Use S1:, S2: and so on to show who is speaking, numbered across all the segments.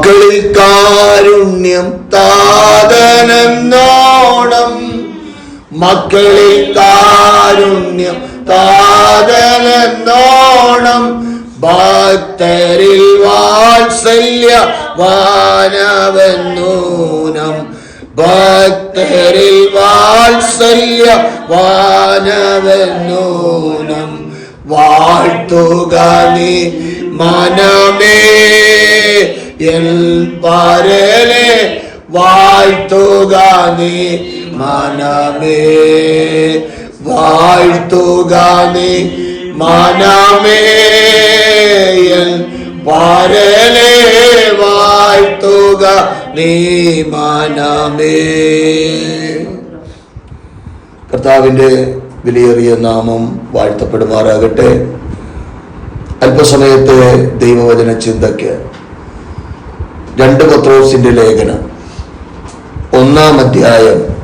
S1: മക്കളിൽ കാരുണ്യം താതനെന്നോണം. മക്കളിൽ കാരുണ്യം താതനെന്നോണം. ഭക്തരിൽ വാത്സല്യ വാനവന്നൂനം ഭക്തരിൽ വാത്സല്യ വാനവന്നൂനം വാഴ്ത്തുക നീ മനമേ. എൽ പരലെ വാഴ്ത്തുക നീ മനമേ. വാഴ്ത്തുക നീ മനമേ. പരലെ വാഴ്ത്തുക നീ മനമേ. കർത്താവിന്റെ വിലയേറിയ നാമം വാഴ്ത്തപ്പെടുമാറാകട്ടെ. അല്പസമയത്തെ ദൈവവചന ചിന്തയ്ക്ക് രണ്ട് പത്രോസിന്റെ ലേഖനം. ഒന്നാം അധ്യായം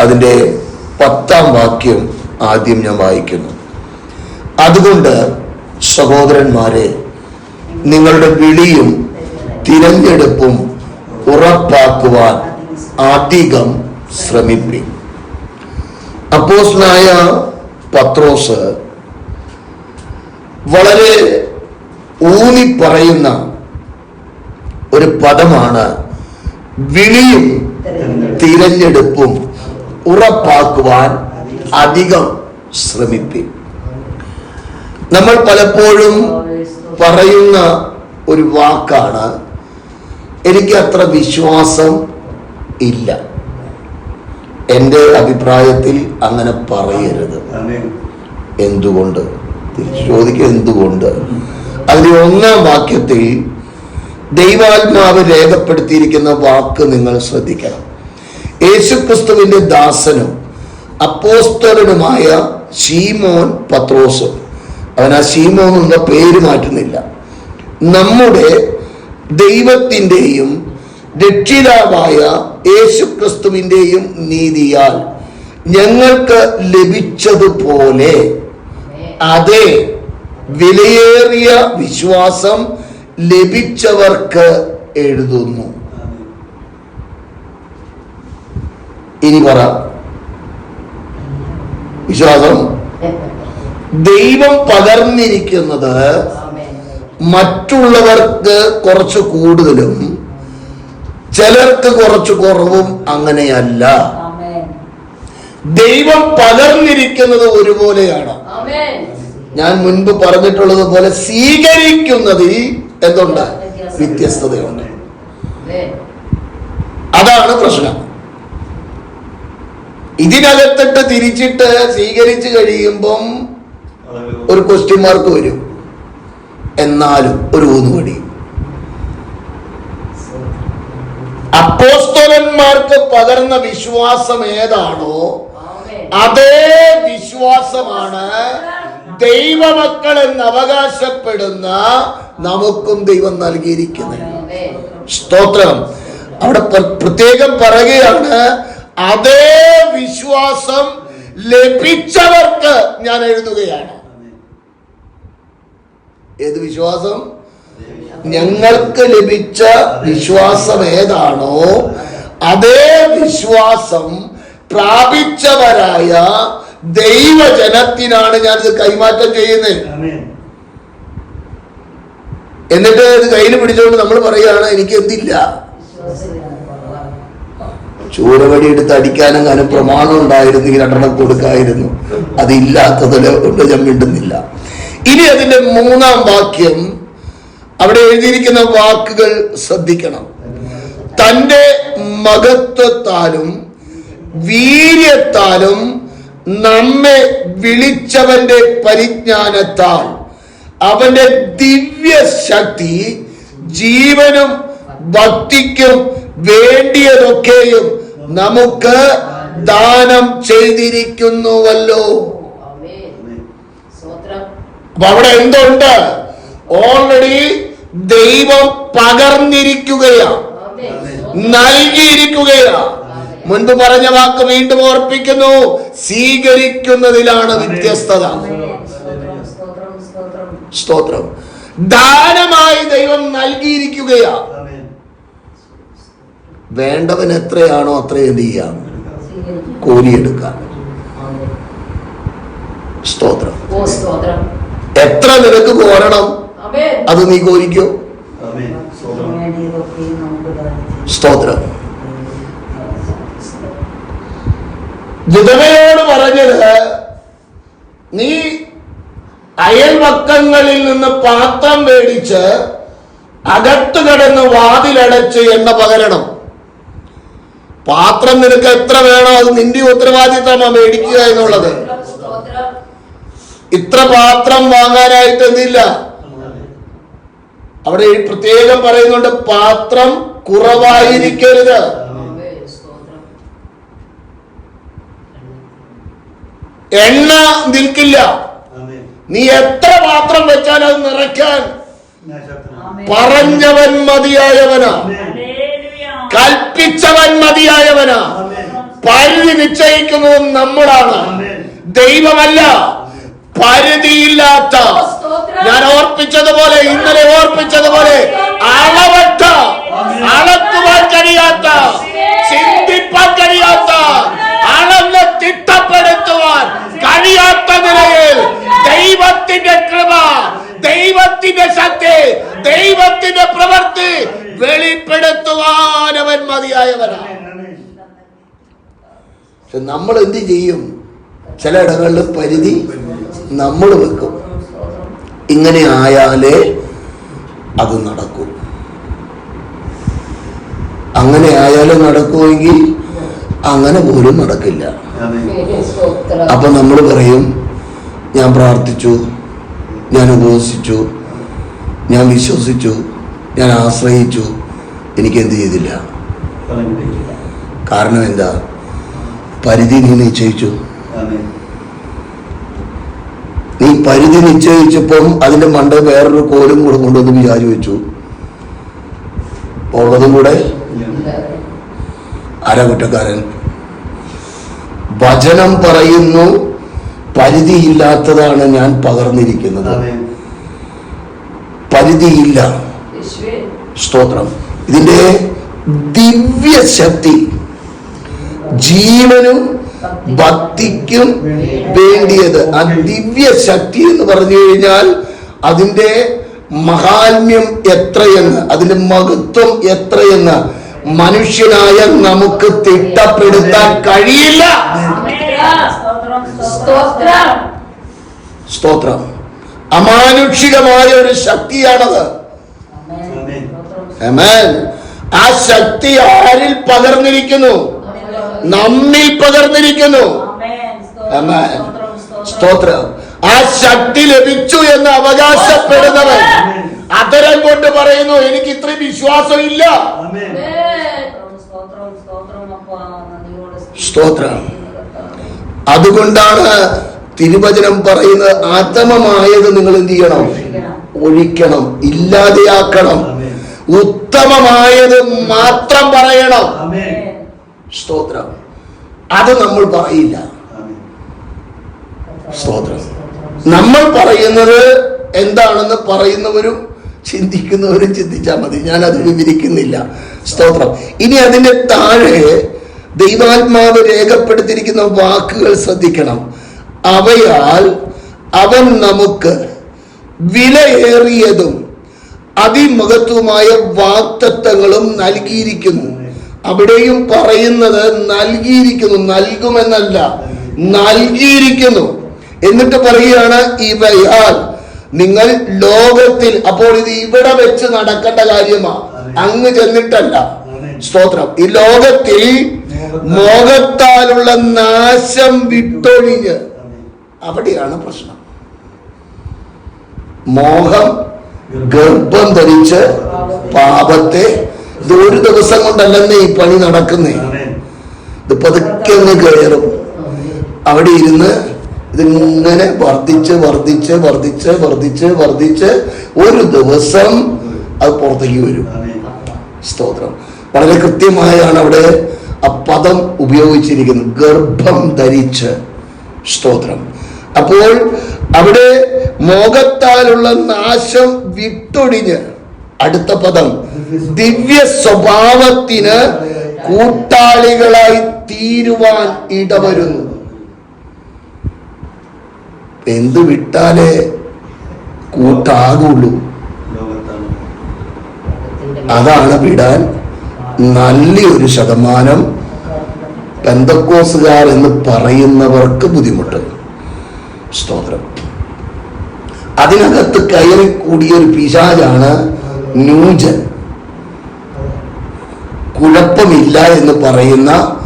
S1: അതിന്റെ പത്താം വാക്യം ആദ്യം ഞാൻ വായിക്കുന്നു. അതുകൊണ്ട് സഹോദരന്മാരെ നിങ്ങളുടെ വിളിയും തിരഞ്ഞെടുപ്പും ഉറപ്പാക്കുവാൻ അധികം ശ്രമിപ്പി അപ്പോസ്നായ പത്രോസ് വളരെ ഊന്നി പറയുന്ന ഒരു പദമാണ് വിളിയും തിരഞ്ഞെടുപ്പും ഉറപ്പാക്കുവാൻ അധികം ശ്രമിപ്പിൻ നമ്മൾ പലപ്പോഴും പറയുന്ന ഒരു വാക്കാണ് എനിക്ക് അത്ര വിശ്വാസം ഇല്ല. എന്റെ അഭിപ്രായത്തിൽ അങ്ങനെ പറയരുത്. എന്തുകൊണ്ട്? ചോദിക്കുക എന്തുകൊണ്ട്? അതിന്റെ ഒന്നാം വാക്യത്തിൽ ദൈവാത്മാവ് രേഖപ്പെടുത്തിയിരിക്കുന്ന വാക്ക് നിങ്ങൾ ശ്രദ്ധിക്കണം. യേശുക്രിസ്തുവിന്റെ ദാസനും അപ്പോസ്തലനുമായ ശീമോൻ പത്രോസും. അവൻ ആ ശീമോൻ എന്ന പേര് മാറ്റുന്നില്ല. നമ്മുടെ ദൈവത്തിന്റെയും രക്ഷിതാവായ യേശുക്രിസ്തുവിന്റെയും നീതിയാൽ ഞങ്ങൾക്ക് ലഭിച്ചതുപോലെ. അതേ വിലയേറിയ വിശ്വാസം ലഭിച്ചവർക്ക് എഴുതുന്നു. ഇനി പറ. വിശ്വാസം? ദൈവം പകർന്നിരിക്കുന്നത് മറ്റുള്ളവർക്ക് കുറച്ച് കൂടുതലും ചിലർക്ക് കുറച്ച് കുറവും അങ്ങനെയല്ല. ദൈവം പകർന്നിരിക്കുന്നത് ഒരുപോലെയാണ്. ഞാൻ മുൻപ് പറഞ്ഞിട്ടുള്ളത് പോലെ സ്വീകരിക്കുന്നതിൽ എന്തുണ്ട്? വ്യത്യസ്തതയുണ്ട്. അതാണ് പ്രശ്നം. ഇതിനകത്തിട്ട് തിരിച്ചിട്ട് സ്വീകരിച്ചു കഴിയുമ്പം ഒരു ക്വസ്റ്റ്യൻ മാർക്ക് വരും. എന്നാലും ഒരു ഊന്നുപടി. അപ്പോസ്തോലന്മാർക്ക് പകർന്ന വിശ്വാസം ഏതാണോ അതേ വിശ്വാസമാണ് ദൈവമക്കൾ എന്ന് അവകാശപ്പെടുന്ന നമുക്കും ദൈവം നൽകിയിരിക്കുന്നത് സ്തോത്രം. അവിടെ പ്ര- പ്രത്യേകം പറയുകയാണ് അതേ വിശ്വാസം ലഭിച്ചവർക്ക് ഞാൻ എഴുതുകയാണ്. ഏത് വിശ്വാസം? ഞങ്ങൾക്ക് ലഭിച്ച വിശ്വാസം ഏതാണോ അതേ വിശ്വാസം പ്രാപിച്ചവരായ ദൈവജനത്തിനാണ് ഞാൻ ഇത് കൈമാറ്റം ചെയ്യുന്നത്. എന്നിട്ട് ഇത് കയ്യിൽ പിടിച്ചുകൊണ്ട് നമ്മൾ പറയുകയാണ് എനിക്ക് എന്തില്ല? ചൂരവടി എടുത്ത് അടിക്കാനും കാനും പ്രമാണം ഉണ്ടായിരുന്നു ഈ രണ്ടെണ്ണം കൊടുക്കായിരുന്നു. അതില്ലാത്തതിൽ കൊണ്ട് ഞാൻ മിണ്ടുന്നില്ല. ഇനി അതിന്റെ മൂന്നാം വാക്യം അവിടെ എഴുതിയിരിക്കുന്ന വാക്കുകൾ ശ്രദ്ധിക്കണം. തന്റെ മഹത്വത്താലും വീര്യത്താലും നമ്മെ വിളിച്ചവന്റെ പരിജ്ഞാനത്താൽ അവന്റെ ദിവ്യ ശക്തി ജീവനും ഭക്തിക്കും വേണ്ടിയതൊക്കെയും നമുക്ക് ദാനം ചെയ്തിരിക്കുന്നുവല്ലോ. അപ്പൊ അവിടെ എന്തുണ്ട്? ഓൾറെഡി ദൈവം പകർന്നിരിക്കുകയാണ് നൽകിയിരിക്കുകയാണ് മുൻപ് പറഞ്ഞ വാക്ക് വീണ്ടും ഓർപ്പിക്കുന്നു. സ്വീകരിക്കുന്നതിലാണ് വ്യത്യസ്തത. സ്തോത്രം. ദാനമായി ദൈവം നൽകിയിരിക്കുകയാണ് വേണ്ടവൻ എത്രയാണോ അത്രയും എന്ത് ചെയ്യാം? കോരിയെടുക്കാം സ്തോത്രം.
S2: ഓ സ്തോത്രം.
S1: എത്ര നിനക്ക് കോരണം?
S2: ആമേൻ.
S1: അത് നീ കോരിക്കോ?
S3: ആമേൻ. സ്തോത്രം.
S1: വിധവയോട് പറഞ്ഞത് നീ അയൽവക്കങ്ങളിൽ നിന്ന് പാത്രം മേടിച്ച് അകത്ത് കിടന്ന് വാതിലടച്ച് എണ്ണ പകരണം. പാത്രം നിനക്ക് എത്ര വേണോ അത് നിന്റെ ഉത്തരവാദിത്തമാ മേടിക്കുക എന്നുള്ളത്. ഇത്ര പാത്രം വാങ്ങാനായിട്ട് എന്തില്ല? അവിടെ പ്രത്യേകം പറയുന്നുണ്ട് പാത്രം കുറവായിരിക്കരുത്
S2: ആമേൻ സ്തോത്രം
S1: എണ്ണ നിൽക്കില്ല. നീ എത്ര പാത്രം വെച്ചാൽ അത് നിറയ്ക്കാൻ. പറഞ്ഞവൻ മതിയായവനാ. കൽപ്പിച്ചവൻ മതിയായവനാ. പരിധി നിശ്ചയിക്കുന്നതും നമ്മളാണ്. ദൈവമല്ല. പരിധിയില്ലാത്ത. ഞാൻ ഓർപ്പിച്ചതുപോലെ ഇന്നലെ ഓർപ്പിച്ചതുപോലെ അളവറ്റ അളക്കുവാൻ കഴിയാത്ത. ചിന്തിപ്പാൻ കഴിയാത്ത. തിട്ടപ്പെടുത്തുവാൻ കഴിയാത്ത നിലയിൽ ദൈവത്തിന്റെ കൃപ ദൈവത്തിന്റെ ശക്തി ദൈവത്തിന്റെ പ്രവൃത്തി വെളിപ്പെടുത്തുവാൻ അവൻ മതിയായവനാണ്. നമ്മൾ എന്ത് ചെയ്യും? ചില ഇടങ്ങളിൽ പരിധി നമ്മൾ വെക്കും. ഇങ്ങനെ ആയാലേ അത് നടക്കും. അങ്ങനെ ആയാലും നടക്കുമെങ്കിൽ അങ്ങനെ പോലും നടക്കില്ല. അപ്പൊ നമ്മൾ പറയും ഞാൻ പ്രാർത്ഥിച്ചു ഞാൻ ഉപവസിച്ചു ഞാൻ വിശ്വസിച്ചു ഞാൻ ആശ്രയിച്ചു എനിക്ക് എന്ത് ചെയ്തില്ല. കാരണം എന്താ? പരിധി നീ നിശ്ചയിച്ചു. നീ പരിധി നിശ്ചയിച്ചപ്പം അതിന്റെ മണ്ട വേറൊരു കോലും കൂടെ കൊണ്ടുവന്ന് വിചാരിച്ചു വെച്ചു. ഉള്ളതും കൂടെ ആരാ കുറ്റക്കാരൻ വചനം പറയുന്നു പരിധിയില്ലാത്തതാണ് ഞാൻ പകർന്നിരിക്കുന്നത്.
S3: ആമേൻ
S1: പരിധിയില്ല.
S2: യേശുവേ.
S1: സ്തോത്രം. ഇതിന്റെ ദിവ്യശക്തി ജീവനും ഭക്തിക്കും വേണ്ടിയത്. ആ ദിവ്യ ശക്തി എന്ന് പറഞ്ഞു കഴിഞ്ഞാൽ അതിന്റെ മഹാത്മ്യം എത്രയെന്ന് അതിന്റെ മഹത്വം എത്രയെന്ന് മനുഷ്യനായ നമുക്ക് തിട്ടപ്പെടുത്താൻ കഴിയില്ല.
S2: സ്തോത്രം.
S1: അമാനുഷികമായ ഒരു ശക്തിയാണത്. ആ ശക്തി ആരിൽ പകർന്നിരിക്കുന്നു? നമ്മിൽ പകർന്നിരിക്കുന്നു. സ്തോത്രം ആ ശക്തി ലഭിച്ചു എന്ന് അവകാശപ്പെടുന്നവൻ. അതരം കൊണ്ട് പറയുന്നു എനിക്ക് ഇത്രയും വിശ്വാസം ഇല്ല
S3: ആമേൻ
S1: സ്തോത്രം. അതുകൊണ്ടാണ് തിരുവചനം പറയുന്നത് ആത്തമമായത് നിങ്ങൾ എന്ത് ചെയ്യണം? ഒഴിക്കണം ഇല്ലാതെയാക്കണം. ഉത്തമമായത് മാത്രം പറയണം. സ്തോത്രം. അത് നമ്മൾ പറയില്ല. സ്തോത്രം. നമ്മൾ പറയുന്നത് എന്താണെന്ന് പറയുന്നവരും ചിന്തിക്കുന്നവരും ചിന്തിച്ചാൽ മതി. ഞാൻ അത് വിവരിക്കുന്നില്ല. സ്തോത്രം. ഇനി അതിന്റെ താഴെ ദൈവാത്മാവ് രേഖപ്പെടുത്തിയിരിക്കുന്ന വാക്കുകൾ ശ്രദ്ധിക്കണം. അവയാൽ അവൻ നമുക്ക് വിലയേറിയതും അതിമഹത്വമായ വാക്തത്വങ്ങളും നൽകിയിരിക്കുന്നു. അവിടെയും പറയുന്നത് നൽകിയിരിക്കുന്നു നൽകുമെന്നല്ല നൽകിയിരിക്കുന്നു. എന്നിട്ട് പറയുകയാണ് ഇവയാൽ നിങ്ങൾ ലോകത്തിൽ അപ്പോൾ ഇത് ഇവിടെ വെച്ച് നടക്കേണ്ട കാര്യമാ. അങ്ങ് ചെന്നിട്ടല്ല. സ്തോത്രം. ഈ ലോകത്തിൽ മോഹത്താലുള്ള നാശം വിട്ടൊഴിഞ്ഞ്. അവിടെയാണ് പ്രശ്നം. മോഹം ഗർഭം ധരിച്ച് പാപത്തെ ഇത് ഒരു ദിവസം കൊണ്ടല്ലെന്നേ ഈ പണി നടക്കുന്നേ. ഇത് പതുക്കെ അങ്ങ് കയറും. അവിടെ ഇരുന്ന് ഇതിങ്ങനെ വർദ്ധിച്ച് വർദ്ധിച്ച് വർദ്ധിച്ച് വർദ്ധിച്ച് വർദ്ധിച്ച് ഒരു ദിവസം അത് പുറത്തേക്ക് വരും. സ്തോത്രം. വളരെ കൃത്യമായാണ് അവിടെ ആ പദം ഉപയോഗിച്ചിരിക്കുന്നു. ഗർഭം ധരിച്ച് സ്തോത്രം. അപ്പോൾ അവിടെ മോഹത്താലുള്ള നാശം വിട്ടൊടിഞ്ഞ് അടുത്ത പദം ദിവ്യ സ്വഭാവത്തിന് കൂട്ടാളികളായി തീരുവാൻ ഇടവരുന്നു. എന്ത് വിട്ടാലേ കൂട്ടാകുള്ളൂ? അതാണ് വിടാൻ നല്ലൊരു ശതമാനം പെന്തക്കോസുകാർ എന്ന് പറയുന്നവർക്ക് ബുദ്ധിമുട്ട്. സ്തോത്രം. അതിനകത്ത് കയറി കൂടിയ ഒരു പിശാചാണ് ന്യൂജൻ. കുഴപ്പമില്ല എന്ന് പറയുന്ന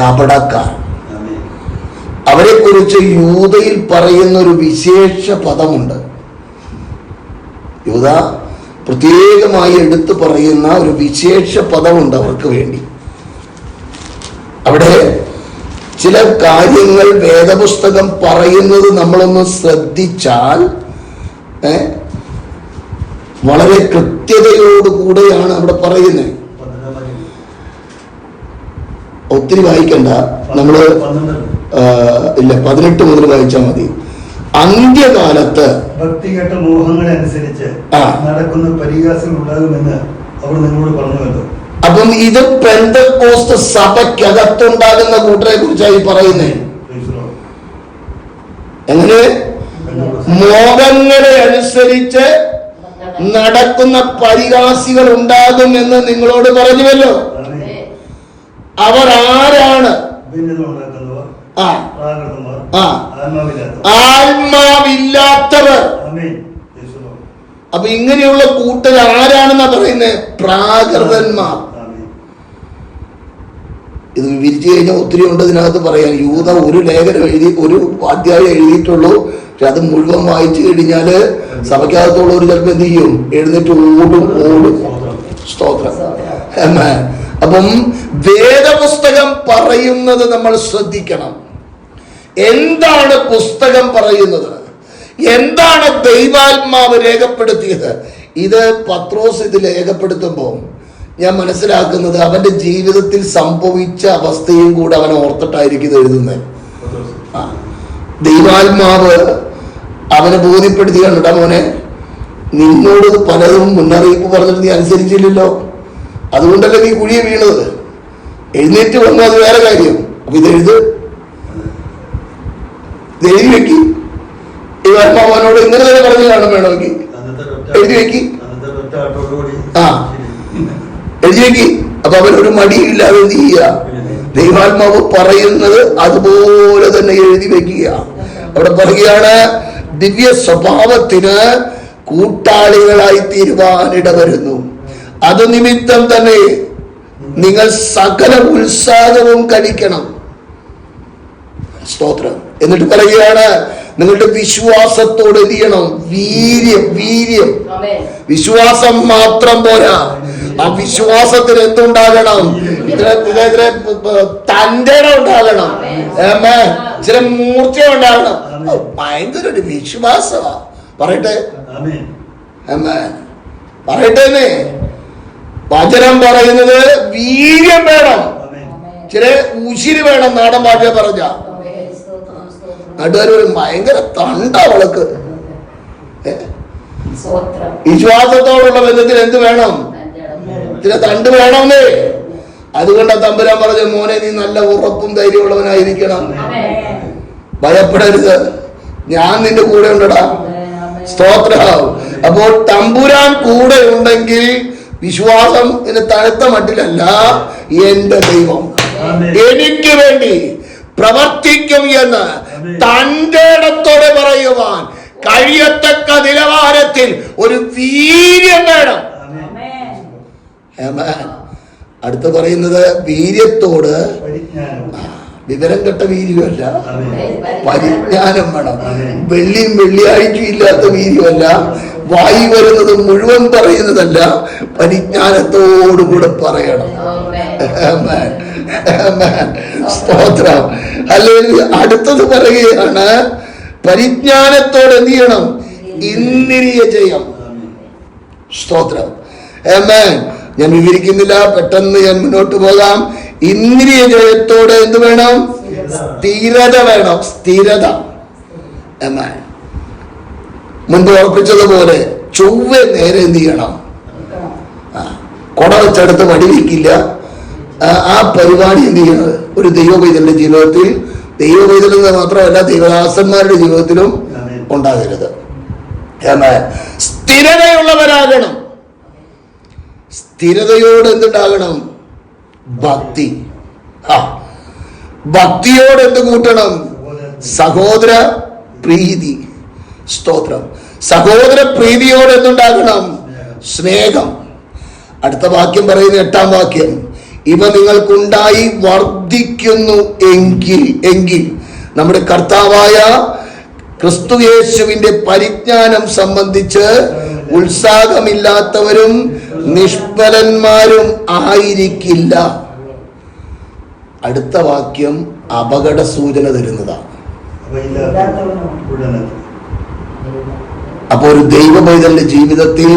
S1: കപടക്കാർ അവരെ കുറിച്ച് യൂതയിൽ പറയുന്ന ഒരു വിശേഷ പദമുണ്ട്. യൂത പ്രത്യേകമായി എടുത്തു പറയുന്ന ഒരു വിശേഷ പദമുണ്ട് അവർക്ക് വേണ്ടി. അവിടെ ചില കാര്യങ്ങൾ വേദപുസ്തകം പറയുന്നത് നമ്മളൊന്ന് ശ്രദ്ധിച്ചാൽ വളരെ കൃത്യതയോടുകൂടെയാണ് അവിടെ പറയുന്നത്. ഒത്തിരി വായിക്കണ്ട. നമ്മൾ ഇല്ല പതിനെട്ട് മുതൽ വായിച്ചാൽ മതി. അന്ത്യകാലത്ത്
S3: ഭക്തികെട്ട മോഹങ്ങളെ അനുസരിച്ച്. നടക്കുന്ന പരിഹാസം ഉണ്ടാകുമെന്ന് അവർ നിങ്ങളോട് പറഞ്ഞുവല്ലോ.
S1: അപ്പം ഇത് പെന്തക്കോസ്ത് സഭയ്ക്കകത്തുണ്ടാകുന്ന കൂട്ടരെ കുറിച്ചായി പറയുന്നേ. എങ്ങനെ? മോഹങ്ങളെ അനുസരിച്ച് നടക്കുന്ന പരിഹാസികൾ ഉണ്ടാകും എന്ന് നിങ്ങളോട് പറഞ്ഞുവല്ലോ. അവർ ആരാണ്?
S3: ഭിന്നത ഉണ്ടാക്കുന്നവർ
S1: ആ
S3: പ്രാകൃതന്മാർ
S1: ആ.
S3: ആത്മാവില്ലാത്തവർ.
S1: അപ്പൊ ഇങ്ങനെയുള്ള കൂട്ടർ ആരാണെന്നാ പറയുന്നത് പ്രാകൃതന്മാർ. ഇത് വിവരിച്ചു കഴിഞ്ഞാൽ ഒത്തിരി ഉണ്ട് ഇതിനകത്ത് പറയാൻ. യൂത ഒരു ലേഖനം എഴുതി ഒരു അധ്യായം എഴുതിയിട്ടുള്ളൂ. പക്ഷെ അത് മുഴുവൻ വായിച്ചു കഴിഞ്ഞാൽ ഒരു ചിലപ്പോൾ എന്ത് ചെയ്യും? എഴുന്നേറ്റ് ഓടും ഓടും. അപ്പം വേദപുസ്തകം പറയുന്നത് നമ്മൾ ശ്രദ്ധിക്കണം. എന്താണ് പുസ്തകം പറയുന്നത്? എന്താണ് ദൈവാത്മാവ് രേഖപ്പെടുത്തിയത്? ഇത് പത്രോസ് ഇത് രേഖപ്പെടുത്തുമ്പോൾ ഞാൻ മനസ്സിലാക്കുന്നത് അവന്റെ ജീവിതത്തിൽ സംഭവിച്ച അവസ്ഥയും കൂടെ അവൻ ഓർത്തിട്ടായിരിക്കും എഴുതുന്നത്. ദൈവാത്മാവ് അവനെ ബോധ്യപ്പെടുത്തിയാണ് കേട്ടോ മോനെ നിന്നോട് പലതും മുന്നറിയിപ്പ് പറഞ്ഞിട്ട് നീ അനുസരിച്ചില്ലല്ലോ. അതുകൊണ്ടല്ലേ നീ കുഴിയെ വീണത്? എഴുന്നേറ്റ് വന്നു അത് വേറെ കാര്യം. അപ്പൊ ഇത് എഴുത്. എഴുതി വെക്കി. ഈ ആത്മാവനോട് ഇങ്ങനെ തന്നെ കാണും വേണമെങ്കിൽ. എഴുതി വെക്കി. ആ. എഴുതി വെക്കി. അപ്പൊ അവനൊരു മടിയില്ലാതെ എന്ത് ചെയ്യുക? ദൈവാത്മാവ് പറയുന്നത് അതുപോലെ തന്നെ എഴുതി വെക്കുക. അവിടെ പറയുകയാണ് ദിവ്യ സ്വഭാവത്തിന് കൂട്ടാളികളായി തീരുവാനിട വരുന്നു അത് നിമിത്തം തന്നെ നിങ്ങൾ സകല ഉത്സാഹവും കഴിക്കണം. സ്തോത്രം. എന്നിട്ട് പറയുകയാണ് നിങ്ങളുടെ വിശ്വാസത്തോട് എന്ത് ചെയ്യണം വീര്യം വീര്യം.
S2: ആമേൻ.
S1: വിശ്വാസം മാത്രം പോരാ. ആ വിശ്വാസത്തിന് എന്തുണ്ടാകണം? തന്റെ ഉണ്ടാകണം. ഏമേ ചില മൂർച്ച ഉണ്ടാകണം. ഭയങ്കര ഒരു വിശ്വാസമാ. പറയട്ടെ.
S3: ആമേൻ.
S1: ഏമേ പറയട്ടെ വചനം പറയുന്നത് വീര്യം വേണം.
S3: ആമേൻ.
S1: ചില ഉശിരി വേണം നാടൻ ഭാഷ പറഞ്ഞ. നാട്ടുകാർ പറയും ഭയങ്കര തണ്ട അവൾക്ക്. വിശ്വാസത്തോടുള്ള ബന്ധത്തിൽ എന്ത് വേണം? ഇതിനെ തണ്ട് വേണമെന്നേ അതുകൊണ്ട് തമ്പുരാൻ പറഞ്ഞ മോനെ നീ നല്ല ഉറപ്പും ധൈര്യമുള്ളവനായിരിക്കണം. ഭയപ്പെടരുത്. ഞാൻ നിന്റെ കൂടെ ഉണ്ടടാ. സ്തോത്ര. അപ്പോൾ തമ്പുരാൻ കൂടെ ഉണ്ടെങ്കിൽ വിശ്വാസം എന്റെ തഴുത്ത മട്ടിലല്ല എന്റെ ദൈവം. എനിക്ക് വേണ്ടി പ്രവർത്തിക്കും എന്ന് തന്റെ ഇടത്തോടെ പറയുവാൻ കഴിയത്തക്ക നിലവാരത്തിൽ ഒരു വീര്യം വേണം. അടുത്ത് പറയുന്നത് വീര്യത്തോട് വിവരം കെട്ട വീര്യമല്ല. പരിജ്ഞാനം വേണം. വെള്ളിയും വെള്ളിയാഴ്ചയും ഇല്ലാത്ത വീര്യമല്ല. വായി വരുന്നത് മുഴുവൻ പറയുന്നതല്ല. പരിജ്ഞാനത്തോടുകൂടെ പറയണം. സ്തോത്രം. അല്ലെങ്കിൽ അടുത്തത് പറയുകയാണ് പരിജ്ഞാനത്തോടെ ചെയ്യണം? ഇന്ദ്രിയ ജയം. സ്തോത്രം. ആമേൻ. ഞാൻ വിവരിക്കുന്നില്ല പെട്ടെന്ന് ഞാൻ മുന്നോട്ട് പോകാം. ഇന്ദ്രിയ ജയത്തോടെ എന്ത് വേണം? സ്ഥിരത വേണം. സ്ഥിരത. ആമേൻ. മുൻപ് ഉറപ്പിച്ചതുപോലെ ചൊവ്വ നേരെ എന്ത് ചെയ്യണം? കൊട വെച്ചെടുത്ത് വടി വയ്ക്കില്ല ആ- പരിപാടി എന്ത് ചെയ്യുന്നത്? ഒരു ദൈവപൈതലിന്റെ ജീവിതത്തിൽ ദൈവപൈതൽ എന്ന് മാത്രമല്ല ദൈവദാസന്മാരുടെ ജീവിതത്തിലും ഉണ്ടാകരുത്. എന്നാൽ സ്ഥിരതയുള്ളവരാകണം. സ്ഥിരതയോട് എന്തുണ്ടാകണം? ഭക്തി. ആ ഭക്തിയോട് എന്ത് കൂട്ടണം? സഹോദര പ്രീതി. സ്തോത്രം. സഹോദര പ്രീതിയോട് എന്തുണ്ടാകണം? സ്നേഹം. അടുത്ത വാക്യം പറയുന്ന എട്ടാം വാക്യം. ഇവ നിങ്ങൾക്കുണ്ടായി വർദ്ധിക്കുന്നു എങ്കിൽ എങ്കിൽ നമ്മുടെ കർത്താവായ ക്രിസ്തു യേശുവിന്റെ പരിജ്ഞാനം സംബന്ധിച്ച് ഉത്സാഹമില്ലാത്തവരും നിഷ്ഫലന്മാരും ആയിരിക്കില്ല. അടുത്ത വാക്യം അപകട സൂചന തരുന്നതാണ്. അപ്പോൾ ഒരു ദൈവ പൈതലിന്റെ ജീവിതത്തിൽ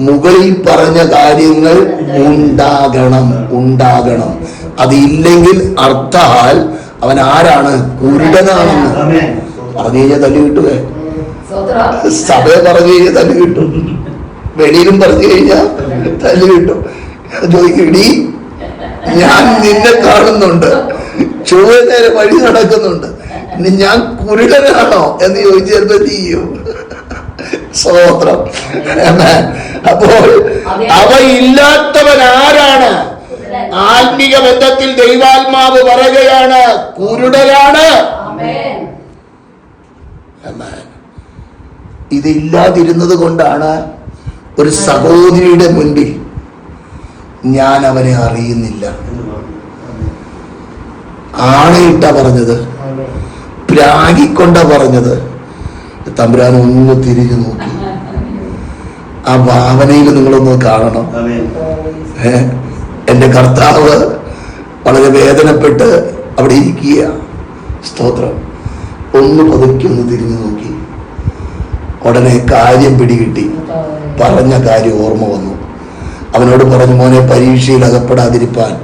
S1: മുകളിൽ പറഞ്ഞ കാര്യങ്ങൾ ഉണ്ടാകണം ഉണ്ടാകണം. അതില്ലെങ്കിൽ അർത്ഥാൽ അവൻ ആരാണ്? കുരുടനാണെന്ന്. പറഞ്ഞു കഴിഞ്ഞാൽ തല്ലി കിട്ടുവേ.
S2: സഭ
S1: സഭയെ പറഞ്ഞു കഴിഞ്ഞാൽ തല്ലി കിട്ടും. വെളിയിലും പറഞ്ഞു കഴിഞ്ഞാൽ തല്ലി കിട്ടും. ചോദിക്കടി ഞാൻ നിന്നെ കാണുന്നുണ്ട്. ചൊവ്വ നേരെ വഴി നടക്കുന്നുണ്ട്. ഞാൻ കുരുടനാണോ? എന്ന് ചോദിച്ചു ചിലപ്പോ ചെയ്യും? സ്തോത്രം. അപ്പോൾ അവ ഇല്ലാത്തവൻ ആരാണ് ആത്മീക ബന്ധത്തിൽ ദൈവാത്മാവ് പറയുകയാണ് കുരുടലാണ്. ഇതില്ലാതിരുന്നത് കൊണ്ടാണ് ഒരു സഹോദരിയുടെ മുൻപിൽ ഞാൻ അവനെ അറിയുന്നില്ല. ആണയിട്ട പറഞ്ഞത് പ്രാഗിക്കൊണ്ട പറഞ്ഞത് തമ്പുരാൻ ഒന്ന് തിരിഞ്ഞു നോക്കി. ആ ഭാവനയിൽ നിങ്ങളൊന്ന് കാണണം. ഏ? എന്റെ കർത്താവ് വളരെ വേദനപ്പെട്ട് അവിടെ ഇരിക്കുക സ്തോത്രം. ഒന്ന് പതുക്കി ഒന്ന് തിരിഞ്ഞു നോക്കി. ഉടനെ കാര്യം പിടികിട്ടി. പറഞ്ഞ കാര്യം ഓർമ്മ വന്നു. അവനോട് പറഞ്ഞു മോനെ പരീക്ഷയിൽ അകപ്പെടാതിരിപ്പാൻ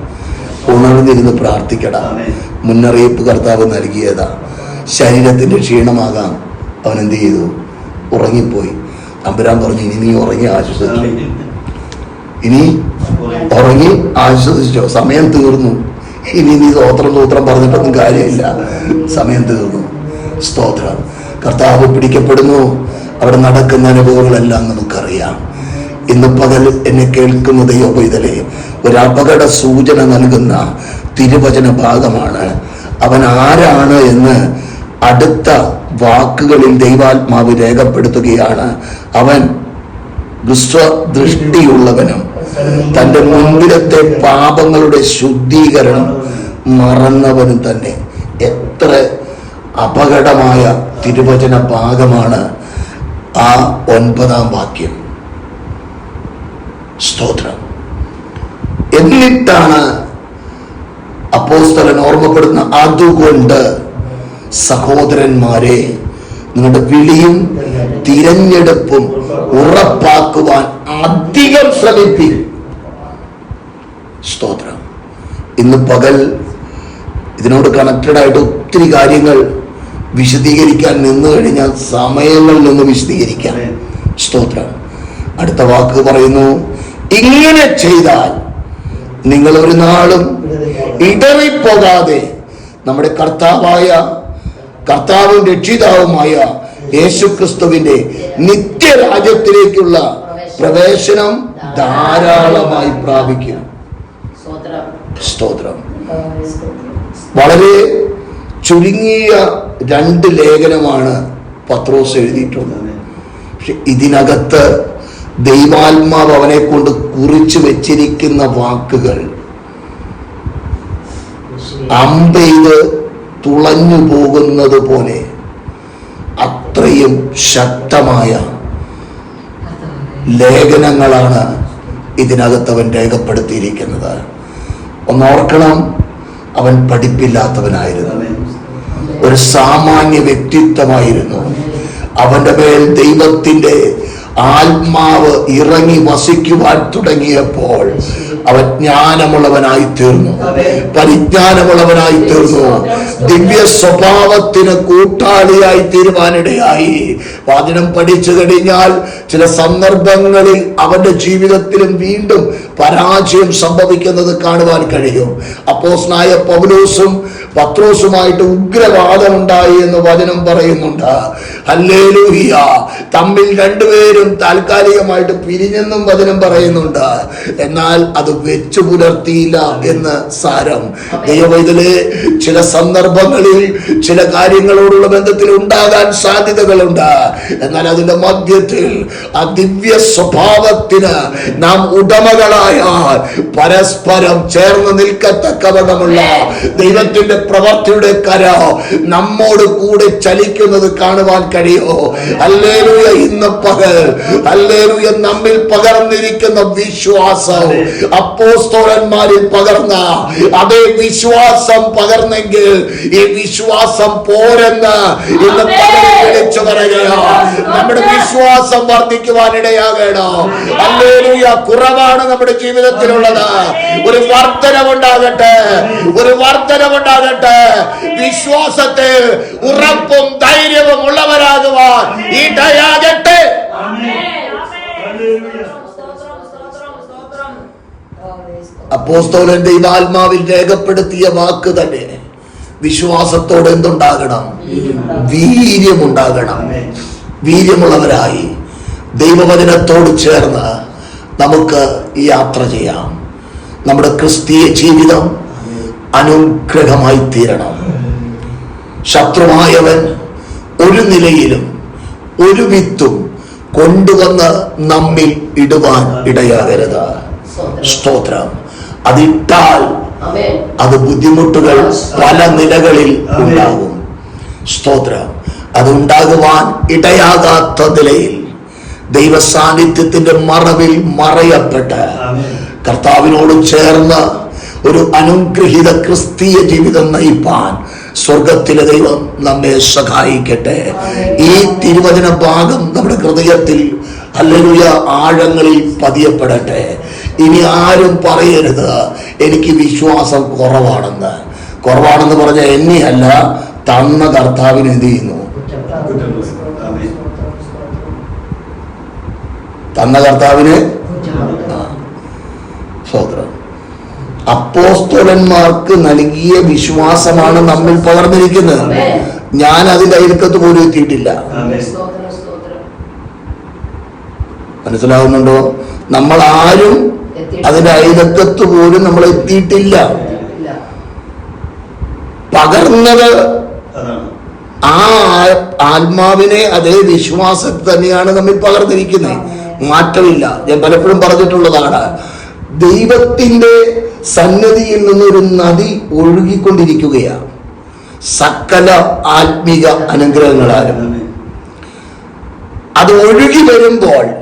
S1: ഉണർന്നിരുന്ന് പ്രാർത്ഥിക്കടാ. മുന്നറിയിപ്പ് കർത്താവ് നൽകിയതാ. ശരീരത്തിന്റെ ക്ഷീണമാകാം. അവൻ എന്ത് ചെയ്തു ഉറങ്ങിപ്പോയി. തമ്പുരാൻ പറഞ്ഞു ഇനി നീ ഉറങ്ങി ആശ്വസിച്ചു. ഇനി ഉറങ്ങി ആശ്വസിച്ചോ. സമയം തീർന്നു. ഇനി നീ സ്തോത്രം സൂത്രം പറഞ്ഞിട്ടൊന്നും കാര്യമില്ല. സമയം തീർന്നു. സ്തോത്രം. കർത്താവ് പിടിക്കപ്പെടുന്നു. അവിടെ നടക്കുന്ന അനുഭവങ്ങളെല്ലാം നമുക്കറിയാം. ഇന്ന് പകൽ എന്നെ കേൾക്കുന്ന ദൈവപൈതലെ ഒരു അപകട സൂചന നൽകുന്ന തിരുവചന ഭാഗമാണ്. അവൻ ആരാണ് എന്ന് അടുത്ത വാക്കുകളിൽ ദൈവാത്മാവ് രേഖപ്പെടുത്തുകയാണ്. അവൻ ദൃഷ്ടിയുള്ളവനും തന്റെ മുൻപിലത്തെ പാപങ്ങളുടെ ശുദ്ധീകരണം മറന്നവനും തന്നെ. എത്ര അപകടമായ തിരുവചന ഭാഗമാണ് ആ ഒൻപതാം വാക്യം. സ്തോത്രം. എന്നിട്ടാണ് അപ്പോസ്തലൻ ഓർമ്മപ്പെടുന്ന അതുകൊണ്ട് സഹോദരന്മാരെ നിങ്ങളുടെ വിളിയും തിരഞ്ഞെടുപ്പും ഉറപ്പാക്കുവാൻ അധികം ശ്രമിപ്പി സ്തോത്രം. ഇന്ന് പകൽ ഇതിനോട് കണക്റ്റഡ് ആയിട്ട് ഒത്തിരി കാര്യങ്ങൾ വിശദീകരിക്കാൻ നിന്ന് കഴിഞ്ഞാൽ സമയങ്ങളിൽ നിന്ന് വിശദീകരിക്കാം. സ്തോത്രം. അടുത്ത വാക്ക് പറയുന്നു ഇങ്ങനെ ചെയ്താൽ നിങ്ങൾ ഒരു നാളും ഇടറിപ്പോകാതെ നമ്മുടെ കർത്താവായ കർത്താവും രക്ഷിതാവുമായ യേശുക്രിസ്തുവിന്റെ നിത്യരാജ്യത്തിലേക്കുള്ള പ്രവേശനം ധാരാളമായി പ്രാപിക്കും
S2: സ്തോത്രം
S1: വളരെ ചുരുങ്ങിയ രണ്ട് ലേഖനമാണ് പത്രോസ് എഴുതിയിട്ടുള്ളത്. പക്ഷെ ഇതിനകത്ത് ദൈവാത്മാവ് അവനെ കൊണ്ട് കുറിച്ചു വെച്ചിരിക്കുന്ന വാക്കുകൾ അമ്പെയ്ത് തുളഞ്ഞു പോകുന്നത് പോലെ അത്രയും ശക്തമായ ലേഖനങ്ങളാണ് ഇതിനകത്ത് അവൻ രേഖപ്പെടുത്തിയിരിക്കുന്നത്. ഒന്നോർക്കണം അവൻ പഠിപ്പില്ലാത്തവനായിരുന്നു. ഒരു സാമാന്യ വ്യക്തിത്വമായിരുന്നു. അവന്റെ മേൽ ദൈവത്തിന്റെ ആത്മാവ് ഇറങ്ങി വസിക്കുവാൻ തുടങ്ങിയപ്പോൾ അവൻ ജ്ഞാനമുള്ളവനായി തീർന്നു. പരിജ്ഞാനമുള്ളവനായി തീർന്നു. ദിവ്യ സ്വഭാവത്തിന് കൂട്ടാളിയായി തീരുവാനിടയായി. വചനം പഠിച്ചു കഴിഞ്ഞാൽ ചില സന്ദർഭങ്ങളിൽ അവന്റെ ജീവിതത്തിലും വീണ്ടും പരാജയം സംഭവിക്കുന്നത് കാണുവാൻ കഴിയും. അപ്പോസ്നായ പൗലോസും പത്രോസുമായിട്ട് ഉഗ്രവാദമുണ്ടായി എന്ന് വചനം പറയുന്നുണ്ട്. ഹല്ലേലൂഹിയ. തമ്മിൽ രണ്ടുപേരും താൽക്കാലികമായിട്ട് പിരിഞ്ഞെന്നും വചനം പറയുന്നുണ്ട്. എന്നാൽ അത് വെച്ചു പുലർത്തിയില്ല എന്ന് സാരം. ദൈവവൈതലെ ചില സന്ദർഭങ്ങളിൽ ചില കാര്യങ്ങളോടുള്ള ബന്ധത്തിൽ ഉണ്ടാകാൻ സാധ്യതകളുണ്ട്. എന്നാൽ അതിന്റെ മധ്യത്തിൽ ആ ദിവ്യ സ്വഭാവത്തിന് നാം ഉടമകളായാൽ പരസ്പരം ചേർന്ന് നിൽക്കത്തക്കവണ്ണമുള്ള ദൈവത്തിന്റെ പ്രവർത്തിയുടെ കര നമ്മോട് കൂടെ ചലിക്കുന്നത് കാണുവാൻ കഴിയോ അല്ലേലൂയ ഇന്ന് പകൽ അല്ലേലൂയ നമ്മിൽ പകർന്നിരിക്കുന്ന വിശ്വാസം. അപ്പോസ്തോലന്മാരിൽ പകർന്ന അതേ വിശ്വാസം പകർന്നെങ്കിൽ ഈ വിശ്വാസം പോരെന്ന് ഇന്ന് വിളിച്ചു നമ്മുടെ വിശ്വാസം വർദ്ധിക്കുവാൻ വർദ്ധിക്കുവാനിടയാകണോ അല്ലേലൂയ കുറവാണ് നമ്മുടെ ജീവിതത്തിലുള്ളത്. ഒരു വർധനമുണ്ടാകട്ടെ ഒരു വർധനമുണ്ടാകട്ടെ വിശ്വാസത്തിൽ ഉറപ്പും ധൈര്യവും ഉള്ളവരാകുവാൻ ഇടയാകട്ടെ. അപ്പോസ്തോലൻ ആത്മാവിൽ രേഖപ്പെടുത്തിയ വാക്ക് തന്നെ വിശ്വാസത്തോടെ എന്തുണ്ടാകണം? വീര്യമുണ്ടാകണം. വീര്യമുള്ളവരായി ദൈവവചനത്തോട് ചേർന്ന് നമുക്ക് യാത്ര ചെയ്യാം. നമ്മുടെ ക്രിസ്തീയ ജീവിതം അനുഗ്രഹമായി തീരണം ശത്രുവായവൻ ഒരു നിലയിലും ഒരു വിത്തും കൊണ്ടുവന്ന് നമ്മിൽ ഇടുവാൻ ഇടയാകരുത്. സ്തോത്രം. അതിട്ടാൽ അത് ബുദ്ധിമുട്ടുകൾ പല നിലകളിൽ ഉണ്ടാകും. സ്തോത്രം. അതുണ്ടാകുവാൻ ഇടയാകാത്ത നിലയിൽ ദൈവ സാന്നിധ്യത്തിന്റെ മറവിൽ മറയപ്പെട്ട് കർത്താവിനോട് ചേർന്ന് ഒരു അനുഗ്രഹീത ക്രിസ്തീയ ജീവിതം നയിപ്പാൻ സ്വർഗത്തിലെ ദൈവം നമ്മെ സഹായിക്കട്ടെ. ഈ തിരുവചന ഭാഗം നമ്മുടെ ഹൃദയത്തിൽ അല്ലെങ്കിൽ ആഴങ്ങളിൽ പതിയപ്പെടട്ടെ. ഇനി ആരും പറയരുത്. എനിക്ക് വിശ്വാസം കുറവാണെന്ന്. കുറവാണെന്ന് പറഞ്ഞ എന്നെയല്ല തന്ന കർത്താവിന് എന്ത് ചെയ്യുന്നു. തന്ന കർത്താവിന്? സ്വതന്ത്രം അപ്പോസ്തോലന്മാർക്ക് നൽകിയ വിശ്വാസമാണ് നമ്മിൽ പകർന്നിരിക്കുന്നത്. ഞാൻ അതിന്റെ അയൽക്കത്ത് പോലും എത്തിയിട്ടില്ല. മനസ്സിലാവുന്നുണ്ടോ? നമ്മൾ ആരും അതിന്റെ അയൽക്കത്ത് പോലും നമ്മൾ എത്തിയിട്ടില്ല. പകർന്നത് ആ ആ- ആത്മാവിനെ അതേ വിശ്വാസത്തിൽ തന്നെയാണ് നമ്മൾ പകർന്നിരിക്കുന്നത്. മാറ്റമില്ല. ഞാൻ പലപ്പോഴും പറഞ്ഞിട്ടുള്ളതാണ്. ദൈവത്തിന്റെ സന്നദ്ധിയിൽ നിന്നൊരു നദി ഒഴുകിക്കൊണ്ടിരിക്കുകയാണ്. സകല ആത്മീക അനുഗ്രഹങ്ങളാലും. അത് ഒഴുകി വരുമ്പോൾ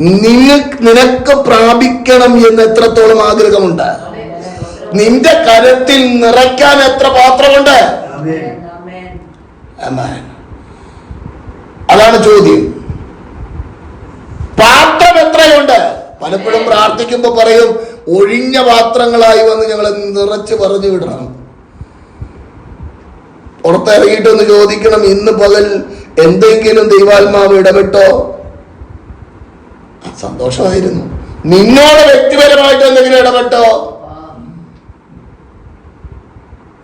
S1: നിനക്ക് നിനക്ക് പ്രാപിക്കണം എന്ന് എത്രത്തോളം ആഗ്രഹമുണ്ട്? നിന്റെ കരത്തിൽ നിറയ്ക്കാൻ എത്ര പാത്രമുണ്ട്. അതാണ് ചോദ്യം. പാത്രം എത്രയുണ്ട്? പലപ്പോഴും പ്രാർത്ഥിക്കുമ്പോൾ പറയും ഒഴിഞ്ഞ പാത്രങ്ങളായി വന്ന് ഞങ്ങൾ നിറച്ച് പറഞ്ഞു വിടണം. പുറത്തിറങ്ങിയിട്ടൊന്ന് ചോദിക്കണം ഇന്ന് പകൽ എന്തെങ്കിലും ദൈവാത്മാവ് ഇടപെട്ടോ? സന്തോഷമായിരുന്നു. നിന്നോട് വ്യക്തിപരമായിട്ട് എന്തെങ്കിലും ഇടപെട്ടോ?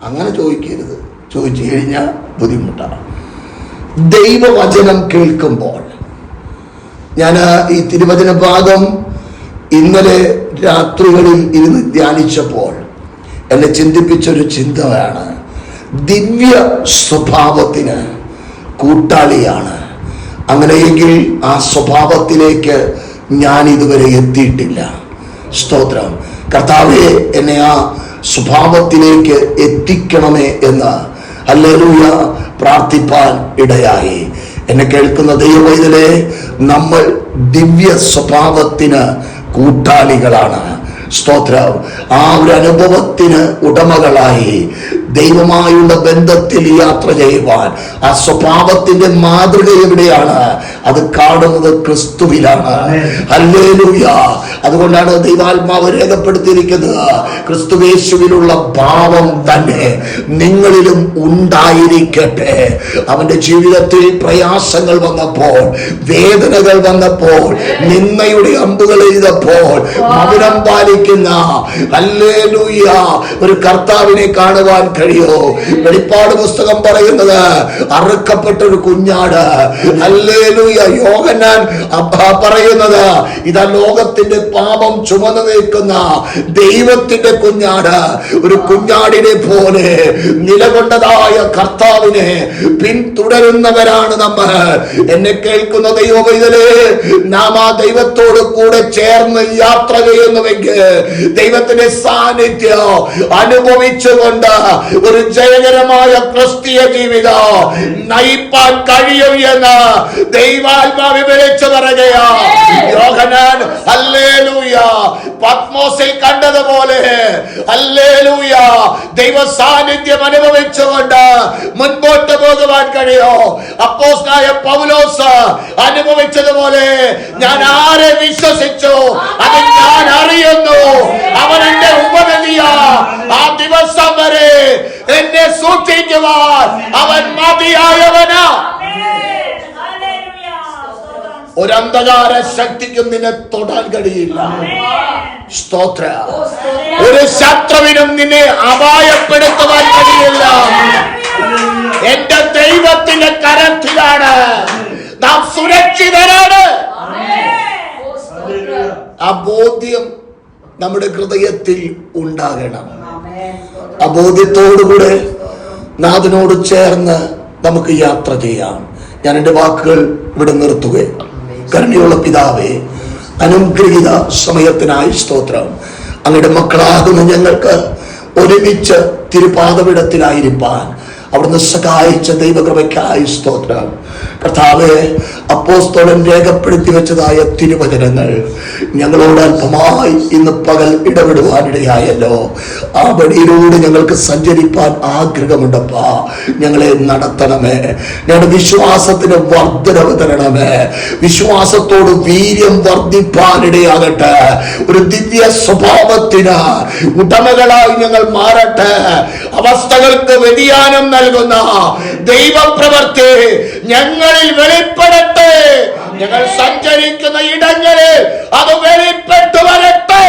S1: അങ്ങനെ ചോദിക്കരുത്. ചോദിച്ചു കഴിഞ്ഞാൽ ബുദ്ധിമുട്ടാണ്. ദൈവവചനം കേൾക്കുമ്പോൾ ഞാൻ ഈ തിരുവചന ഭാഗം ഇന്നലെ രാത്രികളിൽ ഇരുന്ന് ധ്യാനിച്ചപ്പോൾ എന്നെ ചിന്തിപ്പിച്ചൊരു ചിന്തയാണ് ദിവ്യ സ്വഭാവത്തിന് കൂട്ടാളിയാണ്. അങ്ങനെയെങ്കിൽ ആ സ്വഭാവത്തിലേക്ക് ഞാൻ ഇതുവരെ എത്തിയിട്ടില്ല. സ്തോത്രം. കർത്താവെ എന്നെ ആ സ്വഭാവത്തിലേക്ക് എത്തിക്കണമേ എന്ന് അല്ലേലൂയ പ്രാർത്ഥിപ്പാൻ ഇടയായി. എന്നെ കേൾക്കുന്ന ദൈവവൈതലെ നമ്മൾ ദിവ്യ സ്വഭാവത്തിന് കൂട്ടാളികളാണ്. സ്തോത്രം. ആ ഒരു അനുഭവത്തിന് ഉടമകളായി ദൈവമായുള്ള ബന്ധത്തിൽ യാത്ര ചെയ്യുവാൻ ആ സ്വഭാവത്തിന്റെ മാതൃക എവിടെയാണ്? അത് കാണുന്നത് ക്രിസ്തുവിലാണ്. ഹല്ലേലൂയ. അതുകൊണ്ടാണ് ദൈവാത്മാവ് രേഖപ്പെടുത്തിയിരിക്കുന്നത് ക്രിസ്തുവേശുവിലുള്ള ഭാവം തന്നെ നിങ്ങളിലും ഉണ്ടായിരിക്കട്ടെ. അവന്റെ ജീവിതത്തിൽ പ്രയാസങ്ങൾ വന്നപ്പോൾ വേദനകൾ വന്നപ്പോൾ നിന്നയുടെ അമ്പുകൾ എഴുതപ്പോൾ മധുരം പാലിക്കുന്ന ഹല്ലേലൂയ ഒരു കർത്താവിനെ കാണുവാൻ കഴിയോ? വെളിപ്പാട് പുസ്തകം പറയുന്നത് അറുക്കപ്പെട്ട ഒരു കുഞ്ഞാട് അപ്പ- പറയുന്നത് ഇതാ ലോകത്തിന്റെ പാപം ചുമന്നു നിൽക്കുന്ന ദൈവത്തിന്റെ കുഞ്ഞാട്. ഒരു കുഞ്ഞാടിനെ പോലെ നിലകൊണ്ടതായ കർത്താവിനെ പിന്തുടരുന്നവരാണ് നമ്മൾ. എന്നെ കേൾക്കുന്ന ദൈവവൈതലേ നാം ആ ദൈവത്തോട് കൂടെ ചേർന്ന് യാത്ര ചെയ്യുന്നുവെങ്കിൽ ദൈവത്തിന്റെ സാന്നിധ്യം അനുഭവിച്ചുകൊണ്ട് ഒരു ജയകരമായ ക്രിസ്തീയ ജീവിതം നയിപ്പാൻ കഴിയും എന്ന് ദൈവാത്മാവ് വിളിച്ചു പറയുകയാ പത്മോസിൽ കണ്ടതുപോലെ ഹല്ലേലൂയ. ദൈവ സാന്നിധ്യം അനുഭവിച്ചുകൊണ്ട് മുൻപോട്ട് പോകുവാൻ കഴിയോ? അപ്പോസ്നായ പൗലോസ് അനുഭവിച്ചതുപോലെ ഞാൻ ആരെ വിശ്വസിച്ചു? അത് ഞാൻ അറിയുന്നു. അവൻ എന്റെ ഉപനദിയ. ആ ദിവസം വരെ എന്നെ സൂക്ഷിക്കുവാൻ അവൻ മതിയായവനാ. ഒരു അന്ധകാര ശക്തിക്കും നിന്നെ തൊടാൻ കഴിയില്ല. സ്തോത്ര. ഒരു ശത്രുവിനും നിന്നെ അപായപ്പെടുത്തുവാൻ കഴിയില്ല. എന്റെ ദൈവത്തിന്റെ കരത്തിലാണ് നാം സുരക്ഷിതരാണ്. ആ ബോധ്യം നമ്മുടെ ഹൃദയത്തിൽ ഉണ്ടാകണം. ആ ബോധ്യത്തോടുകൂടെ നാഥനോട് ചേർന്ന് നമുക്ക് യാത്ര ചെയ്യാം. ഞാൻ എന്റെ വാക്കുകൾ ഇവിടെ നിർത്തുകയാണ്. കരുണയുള്ള പിതാവേ അനുഗ്രഹീത സമയത്തിനായി സ്തോത്രം. അങ്ങയുടെ മക്കളാകുന്ന ഞങ്ങൾക്ക് ഒരുമിച്ച് തിരുപാതവിടത്തിലായിരിക്കാൻ അവിടുന്ന് സഹായിച്ച ദൈവകൃപയ്ക്കായി സ്തോത്രം. കർത്താവെ അപ്പോസ്തോലൻ രേഖപ്പെടുത്തി വെച്ചതായ തിരുവചനങ്ങൾ ഞങ്ങളോട് അല്പമായി ഇന്ന് പകൽ ഇടപെടുവാനിടയായല്ലോ. ആ വഴിയിലൂടെ ഞങ്ങൾക്ക് സഞ്ചരിപ്പാൻ ആഗ്രഹമുണ്ടപ്പാ. ഞങ്ങളെ നടത്തണമേ. ഞങ്ങളുടെ വിശ്വാസത്തിന് വർദ്ധനവ് തരണമേ. വിശ്വാസത്തോട് വീര്യം വർദ്ധിപ്പാനിടയാകട്ടെ. ഒരു ദിവ്യ സ്വഭാവത്തിന് ഉടമകളായി ഞങ്ങൾ മാറട്ടെ. അവസ്ഥകൾക്ക് വ്യതിയാനം നൽകുന്ന ദൈവപ്രവർത്തി ഞങ്ങളിൽ വെളിപ്പെടട്ടെ. ഞങ്ങൾ സഞ്ചരിക്കുന്ന ഇടങ്ങളിൽ അത് വെളിപ്പെട്ടു വരട്ടെ.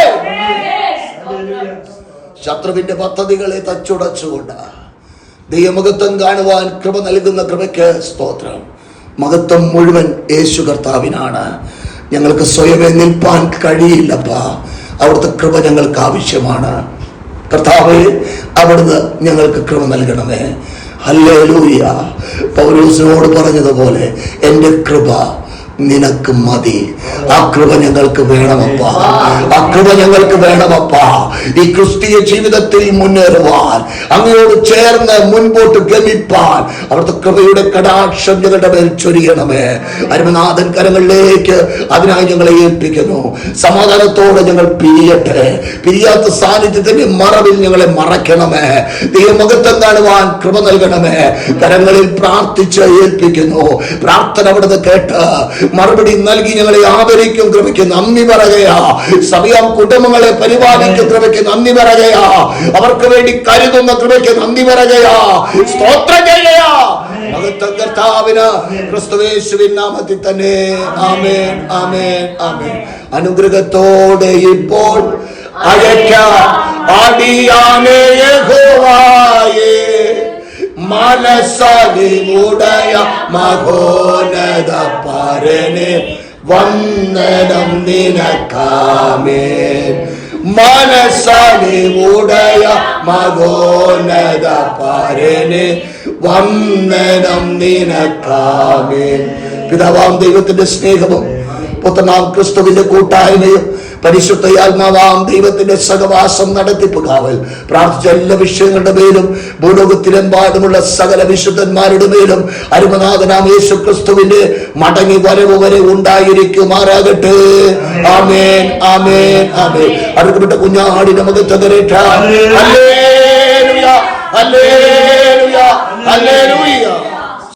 S1: ശത്രുവിന്റെ പദ്ധതികളെ തച്ചുടച്ചുകൊണ്ട് ദൈവമുഖത്വം കാണുവാൻ കൃപ നൽകുന്ന കൃപയ്ക്ക് സ്തോത്രം. മഹത്വം മുഴുവൻ യേശു കർത്താവിനാണ്. ഞങ്ങൾക്ക് സ്വയമേ നിൽപ്പാൻ കഴിയില്ലപ്പാ. അവിടുത്തെ കൃപ ഞങ്ങൾക്ക് ആവശ്യമാണ്. കർത്താവ് അവിടുന്ന് ഞങ്ങൾക്ക് കൃപ നൽകണമേ. ഹല്ലേലൂയ പൗരൂസിനോട് പറഞ്ഞതുപോലെ എന്റെ കൃപ നിനക്ക് മതി. ആ കൃപ ഞങ്ങൾക്ക് വേണമപ്പ. ആ കൃപ ഞങ്ങൾക്ക് വേണമപ്പ. ഈ ക്രിസ്തീയ ജീവിതത്തിൽ മുന്നേറുവാൻ അങ്ങയോട് ചേർന്ന് മുൻപോട്ട് ഗമിപ്പാൻ അവിടുത്തെ കൃപയുടെ കടാക്ഷം ഞങ്ങളുടെ മേൽ ചൊരിയണമേ. അരുമനാഥൻ കരങ്ങളിലേക്ക് അതിനായി ഞങ്ങളെ ഏൽപ്പിക്കുന്നു. സമാധാനത്തോടെ ഞങ്ങൾ പിരിയട്ടെ. പിരിയാത്ത സാന്നിധ്യത്തിന്റെ മറവിൽ ഞങ്ങളെ മറയ്ക്കണമേ. ദൈവമുഖത്തം കാണുവാൻ കൃപ നൽകണമേ. കരങ്ങളിൽ പ്രാർത്ഥിച്ച് ഏൽപ്പിക്കുന്നു. പ്രാർത്ഥന അവിടുന്ന് കേട്ട് മറുപടി നൽകി ഞങ്ങളെ ആദരിക്കും കൃപയ്ക്ക് നന്ദി പറയുകയാ. സമയം കുടുംബങ്ങളെ പരിപാലിക്കും കൃപയ്ക്ക് നന്ദി പറയുകയാ. അവർക്ക് വേണ്ടി കരുതുന്ന കൃപയ്ക്ക് നന്ദി പറയുകയാ. സ്തോത്രം ക്രിസ്തുവേശുവിൻ നാമത്തിൽ തന്നെ. ആമേൻ ആമേൻ ആമേൻ. അനുഗ്രഹത്തോടെ ഇപ്പോൾ അയക്കാം അടിയാനേ യഹോവായേ മനസ്സലിമുടയ മഹോനത പരനെ വന്ദനം നിനക്കാമേ. മനസ്സലിമുടയ മഹോനത പരനെ വന്ദനം നിനക്കാമേ. പിതാവാം ദൈവത്തിന്റെ സ്നേഹവും പുത്രനാം ക്രിസ്തുവിന്റെ കൂട്ടായ്മയും പരിശുദ്ധയാത്മാവാം ദൈവത്തിന്റെ സഹവാസം നടത്തിപ്പ് കാവൽ പ്രാർത്ഥിച്ച എല്ലാ വിഷയങ്ങളുടെ മേലും ഭൂലോകത്തിലെമ്പാടുമുള്ള സകല വിശുദ്ധന്മാരുടെ മേലും അരുമനാഥനാം യേശു ക്രിസ്തുവിന്റെ മടങ്ങി വരവ് വരെ ഉണ്ടായിരിക്കുമാറാകട്ടെ. ആമേൻ ആമേൻ ആമേൻ. അടുക്കപ്പെട്ട കുഞ്ഞാടി നമുക്ക് തകരേറ്റ. Hallelujah hallelujah hallelujah.